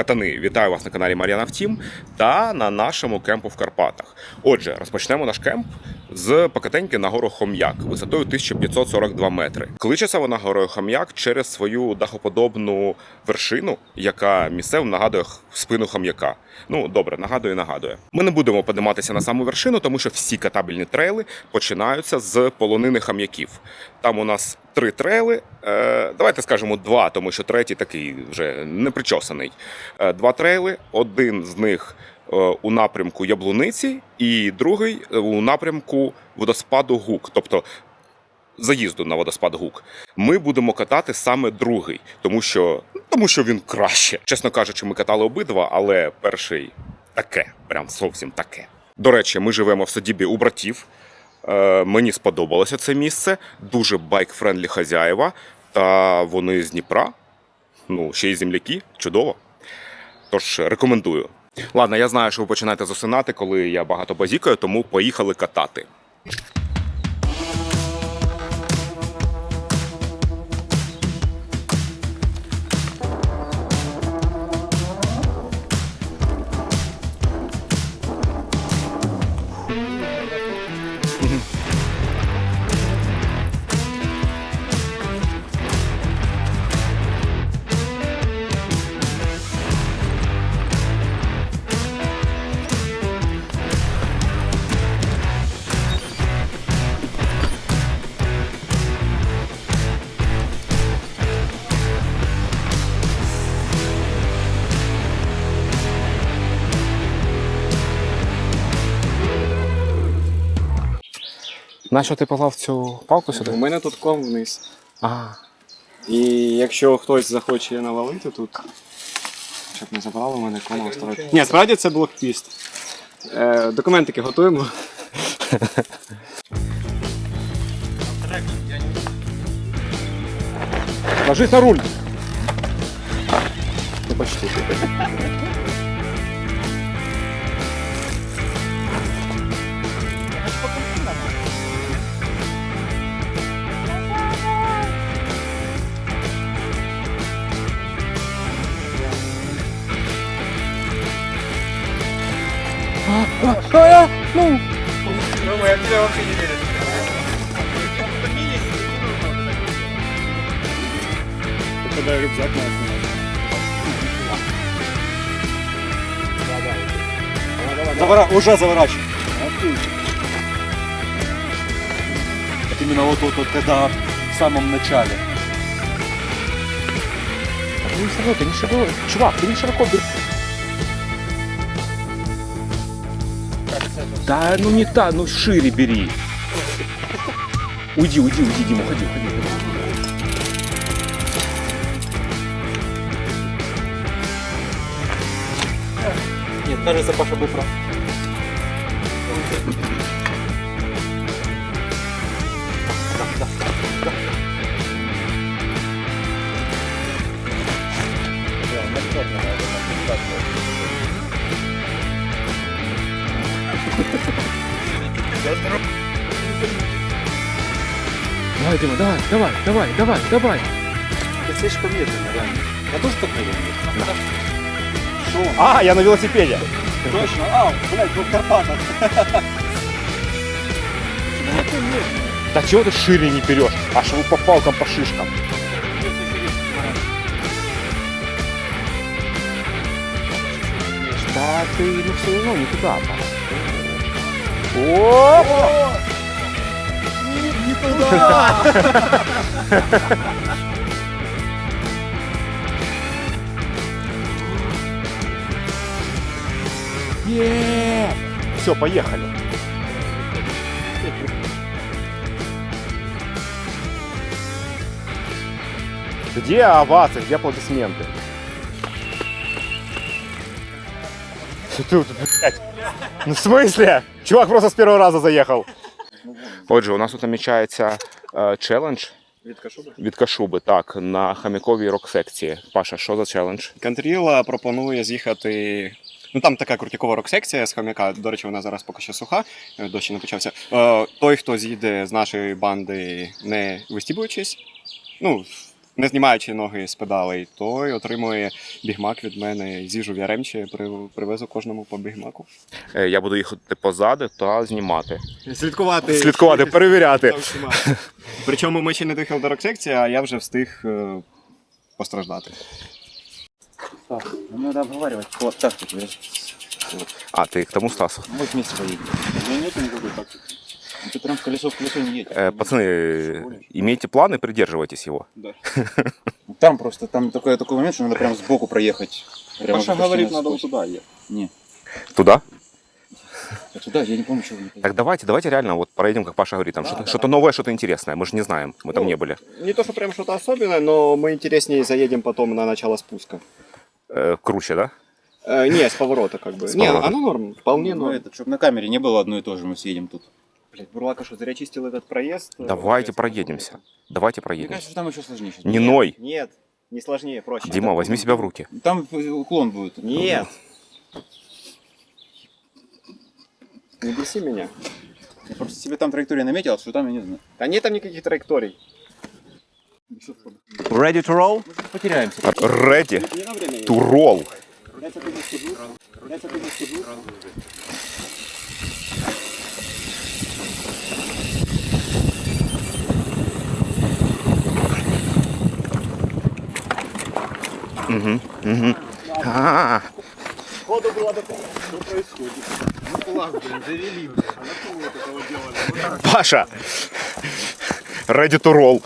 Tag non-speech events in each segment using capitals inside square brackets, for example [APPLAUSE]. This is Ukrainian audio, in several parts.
Катани, вітаю вас на каналі Мар'яна Втім та на нашому кемпу в Карпатах. Отже, розпочнемо наш кемп з Покатеньки на гору Хом'як висотою 1542 метри. Кличеться вона горою Хом'як через свою дахоподобну вершину, яка місцево нагадує спину хом'яка. Ну добре, нагадує, нагадує. Ми не будемо подиматися на саму вершину, тому що всі катабельні трейли починаються з полонини хам'яків. Там у нас три трейли. Е, давайте скажемо два, тому що третій такий вже не причосаний. Е, два трейли, один з них е, у напрямку Яблуниці, і другий у напрямку водоспаду Гук. Тобто заїзду на водоспад Гук. Ми будемо катати саме другий, тому що, тому що він краще. Чесно кажучи, ми катали обидва, але перший таке, прям зовсім таке. До речі, ми живемо в садібі у братів. Е, мені сподобалося це місце. Дуже байк-френдлі хазяєва. Та вони з Дніпра. Ну, ще й земляки. Чудово. Тож рекомендую. Ладно, я знаю, що ви починаєте засинати, коли я багато базікаю, тому поїхали катати. Нащо ти поклав цю палку сюди? У мене тут ком вниз. А, І якщо хтось захоче навалити тут, щоб не забрало в мене кома оставити. Ні, справді це блокпіст. Е, документики готуємо. ложись на руль. Ну, почти. Завора... Уже заворачивай. Вот именно вот, вот, вот когда в самом начале. Ты не широко, ты не широко. Чувак, ты не широко бери. Да, ну не та, ну шире бери. Уйди, уйди, уйди, Дима, уходи, уходи. уходи. Нет, кажется, Паша был прав. Давай, Дима, давай, давай, давай, давай, давай. Ты слишком медленно, реально. Я тоже так медленно. Шо? А, я на велосипеде. Точно? А, блядь, вот Карпатов. [LAUGHS] Да чего ты шире не берешь? Аж по палкам, по шишкам. Да ты ну все равно не туда пас. О! Не туда! Все, поехали. Где овации, где аплодисменты? Что ты, вот, блядь? Ну в смысле? Чувак просто с первого раза заехал. Отже, у нас тут намічається е, челендж Від Кашуби. від Кашуби, так, на хаміковій рок-секції. Паша, що за челендж? Кантріла пропонує з'їхати. Ну там така крутякова рок-секція з хомяка. До речі, вона зараз поки що суха, е, дощ не почався. Е, той, хто з'їде з нашої банди, не вистібуючись, ну, не знімаючи ноги з педалей, той отримує бігмак від мене. З'їжу в Яремче, привезу кожному по бігмаку. Е, Я буду їхати позади та знімати. Слідкувати. Слідкувати, [LAUGHS] перевіряти. Причому ми ще не доїхали до рок-секції, а я вже встиг е, постраждати. Так, надо обговаривать по тактике. Вот. А, ти к тому Стасу. Мы вместе поедем. У мене нету никакой тактики. Ну, Ты прям в колесо в колесо не едешь. Е, пацани, имейте план и придерживайтесь его. Да. [LAUGHS] Там просто, там такой, такой момент, что надо прям сбоку проехать. Прям Паша говорит, надо вот туда ехать. Не, Туда? а туда я не помню, что вы не. Так давайте, давайте реально вот проедем, как Паша говорит, там что-то, что-то новое, что-то интересное. Мы же не знаем, мы там Ну, не были. Не то, что прям что-то особенное, но мы интереснее заедем потом на начало спуска. Э, круче, да? Э, не, с поворота как бы. С не, поворота. оно норм, вполне Ну, норм. это, чтобы на камере не было одно и то же, мы съедем тут. Блять, Бурлака что, зря чистил этот проезд? Э, Давайте проедемся. Давайте Мне проедемся. кажется, что там еще сложнее сейчас. Не ной. Нет, не сложнее, проще. Дима, возьми себя в руки. Там уклон будет. Нет. Не беси меня. Я просто себе там траекторию наметил, а что там я не знаю. Да нет там никаких траекторий. Ready to roll? Мы потеряемся. Ready Не to roll. Я сижу. Тут сижу. А, Ходу было до того, что происходит. Ну класс, блин, завели, блин. А на что вы вот этого делали? Паша! Ready to roll.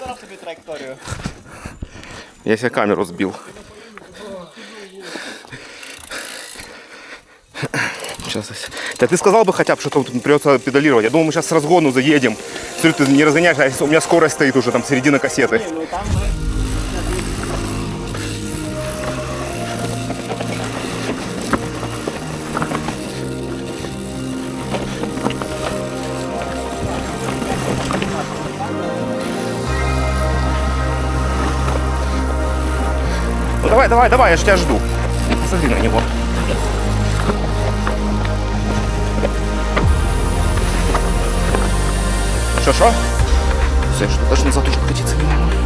Зараз тобі траєкторію. Я себе камеру сбил. Сейчас. Да ты сказал бы хотя бы, что тут придется педалировать. Я думал, мы сейчас с разгону заедем. Смотрю, ты не разгоняешь, а у меня скорость стоит уже там середина кассеты. Ну там Ну давай, давай, я же тебя жду. Посмотри на него. Что, что? Все, что даже назад уже покатиться не могу.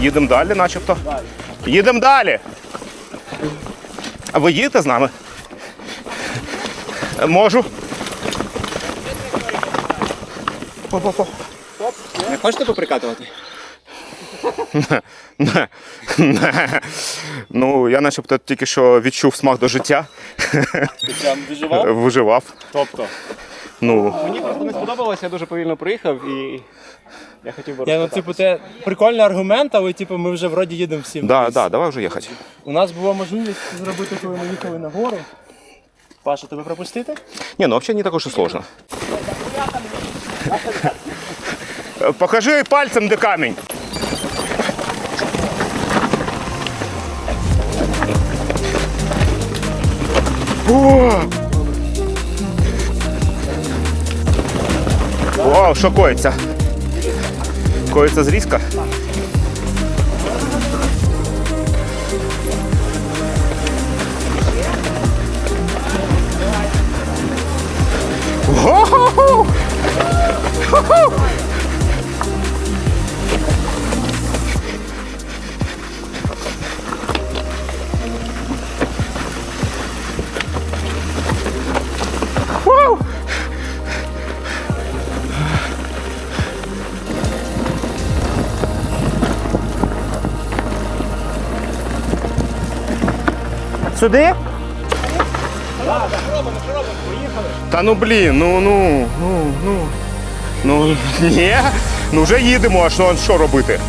Їдемо далі, начебто. Їдемо далі. А ви їдете з нами? Можу. По-по-по. Не хочете поприкатувати? Ну, я начебто тільки що відчув смак до життя. Ти прям виживав? Виживав. Тобто. Ну, Мені просто не сподобалось, я дуже повільно приїхав і я хотів би Я, ну, типу, це прикольний аргумент, але типу, ми вже вроді їдемо всім. да, да, давай вже їхати. У нас була можливість зробити, коли ми їхали на гору. Паша, тебе пропустити? Не, ну вообще не так уж и сложно. Покажи пальцем, где камень. О! Вау, що коїться? Коїться зрізка? Хо-хо-хо! Хо-хо! Сюди? Та ну блін, ну ну, ну, ну. Ну [LAUGHS] ні. Ну вже їдемо, а що, що робити?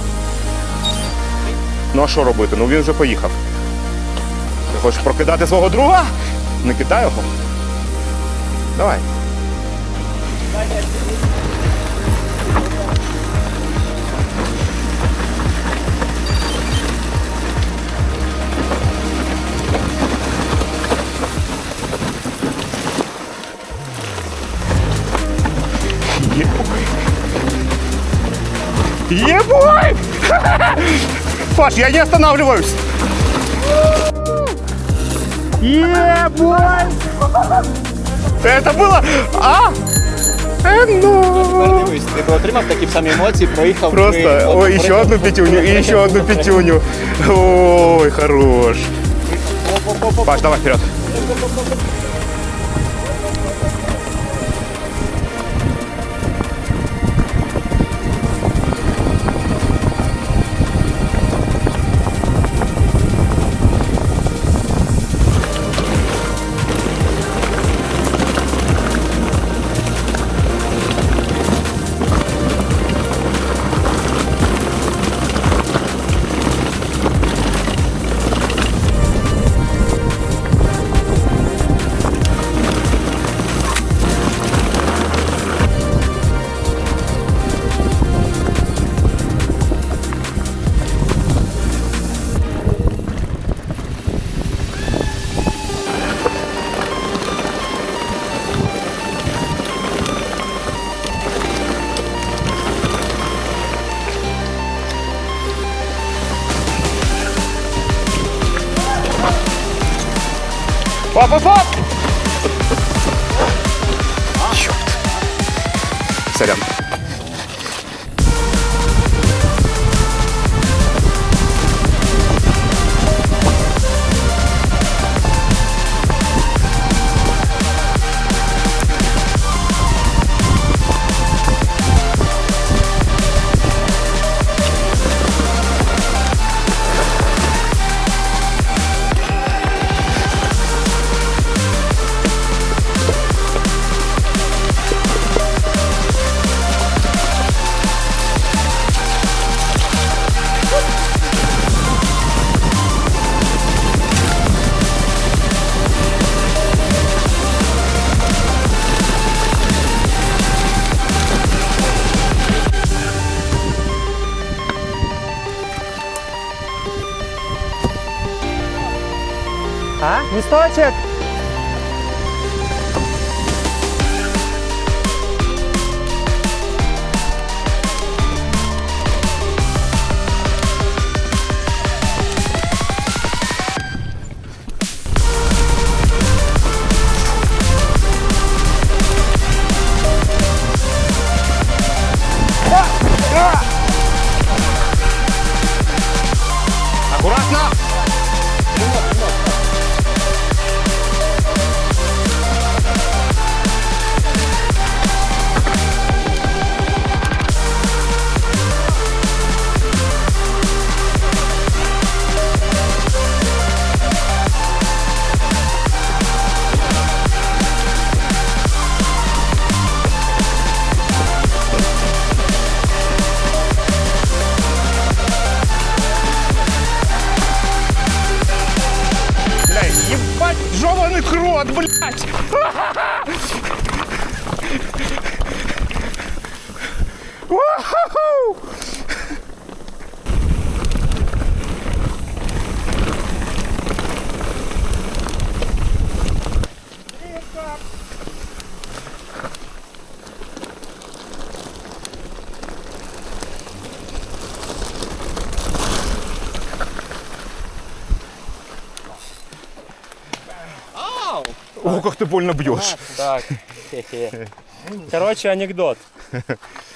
Ну а що робити? Ну він вже поїхав. Ти хочеш прокидати свого друга? Не кидай його. Давай. Ебой! Паш, я не останавливаюсь! Ебой! Это было... А? Э, ну... Дивись, ти би отримав такі ж самі емоції, проїхав. Просто, би, от, ой, еще проїхав, одну пятюню, и еще одну пятюню. Ой, хорош. Паш, давай вперед. Hop, hop, hop. А? Листочек? О, как ты больно бьешь. Так. Коротше, анекдот. [LAUGHS]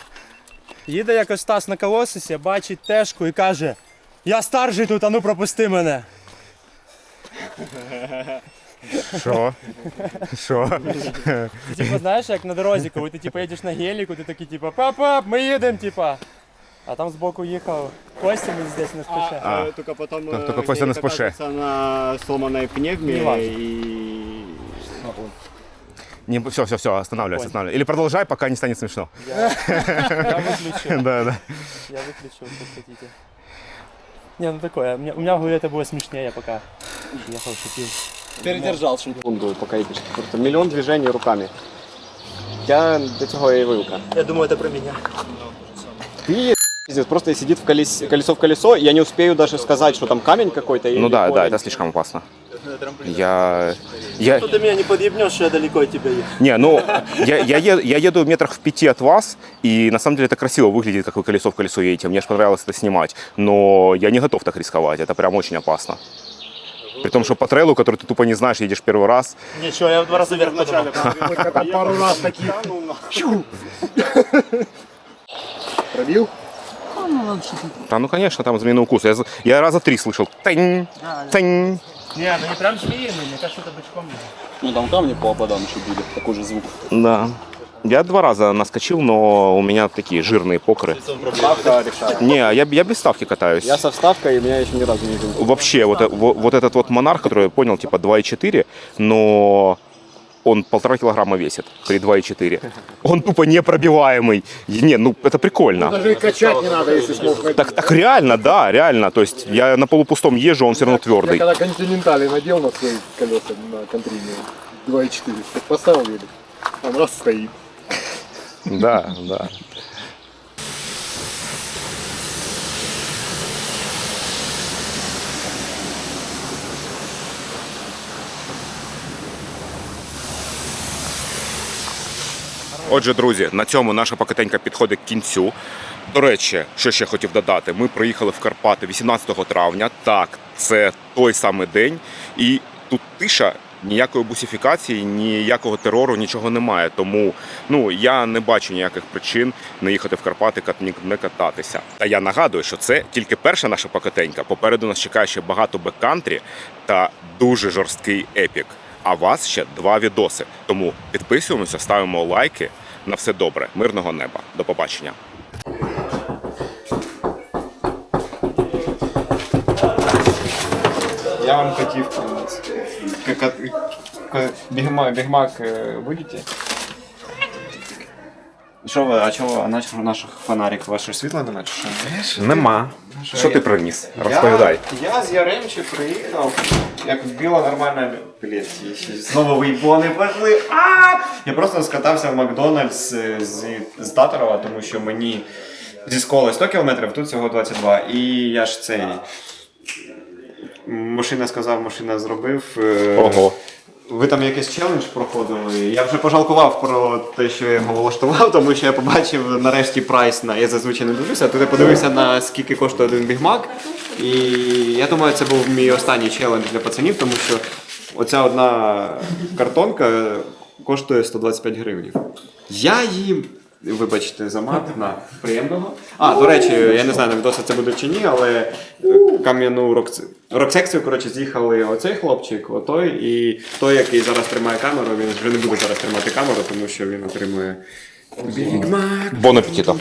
Їде якось Стас на колосисі, бачить тежку і каже: Я старший тут, а ну пропусти мене. Что? Что? Ти, типу, знаєш, як на дорозі, коли ти типу, їдеш на геліку, ти такий, типу, пап-пап, ми їдемо, типа. А там збоку їхав Костя, ми здесь не спеше. А, только потом Ну, э, только Костя на гелик спуше. оказывается на сломанной пневме и... Не, все, все, все, останавливайся, останавливайся. Или продолжай, пока не станет смешно. Я, я виключу. [LAUGHS] Да, да. Я выключу, как хотите. Не, ну такое, у меня, у меня в голове это было смешнее, пока ехал, шутил. Передержав. секунду, пока едешь. Просто миллион движений руками. Я до цього і вилка. Я думаю, это про меня. Ты пиздец, просто сидит в колес, колесо в колесо, и я не успею даже сказать, что там камень какой-то. Ну да, да, это слишком опасно. Я... я... Ты меня не подъебнешь, что я далеко от тебя ехал. Не, ну, я, я, е- я еду метрах в пяти от вас, и на самом деле это красиво выглядит, как вы колесо в колесо едете. Мне же понравилось это снимать, но я не готов так рисковать, это прям очень опасно. При том, что по трейлу, который ты тупо не знаешь, едешь первый раз, Ничего, я в два раза вверх подумал. Пару раз такие. Пробил? да, ну, конечно, там змеиный укус. Я, я раза три слышал. Тань, тань. Не, ну не прям змеиный, мне кажется, это бычком. Ну там камни по ободам еще были, такой же звук. Да. Я два раза наскочил, но у меня такие жирные покры. Ставка решает. Не, я, я без ставки катаюсь. Я со вставкой, и меня еще ни разу не видел. Вообще, вот, э- во- вот этот вот монарх, который я понял, типа 2,4, но он полтора килограмма весит при 2,4. Он тупо непробиваемый. И Не, ну это прикольно. Даже и качать не надо, если смог. Так, так реально, да, реально. То есть я на полупустом езжу, он все равно Я твердый. когда континентали надел на свои колеса на контрийные 2.4, так поставил велик, он раз стоит. Да, да. Отже, друзі, на цьому наша покатенька підходить к кінцю. До речі, що ще хотів додати, ми приїхали в Карпати 18 травня. Так, це той самий день, і тут тиша. Ніякої бусифікації, ніякого терору, нічого немає. Тому ну я не бачу ніяких причин не їхати в Карпати, не кататися. Та я нагадую, що це тільки перша наша покатенька. Попереду нас чекає ще багато беккантрі та дуже жорсткий епік. А вас ще два відоси. Тому підписуємося, ставимо лайки. На все добре, мирного неба. До побачення. Я вам хотів принести. Бігмак, будете? Що ви, а чого, а наш, наш фонарик, ваше світло нема чи що? Нема. Що ти приніс? Розповідай. Я, я з Яремчі приїхав, як біла нормальна блядь, знову вийбони пошли. А! Я просто скатався в Макдональдс е, з, з Татарова, тому що мені зі школи 100 кілометрів, тут всього 22. І я ж цей. Машина сказав, машина зробив. е, Ого. Ви там якийсь челендж проходили. Я вже пожалкував про те, що я його влаштував, тому що я побачив нарешті прайс на. Я зазвичай не дивлюся, а тут я подивився на скільки коштує один бігмак. І я думаю, це був мій останній челендж для пацанів, тому що оця одна картонка коштує 125 гривень. Я їм. Вибачте за мат, [LAUGHS] на приємного. А, до речі, я не знаю, на відоси це буде чи ні, але е, кам'яну рок... рок-секцію, коротше, з'їхали оцей хлопчик, отой, і той, який зараз тримає камеру, він вже не буде зараз тримати камеру, тому що він отримує Бігмак. Бон апетиту.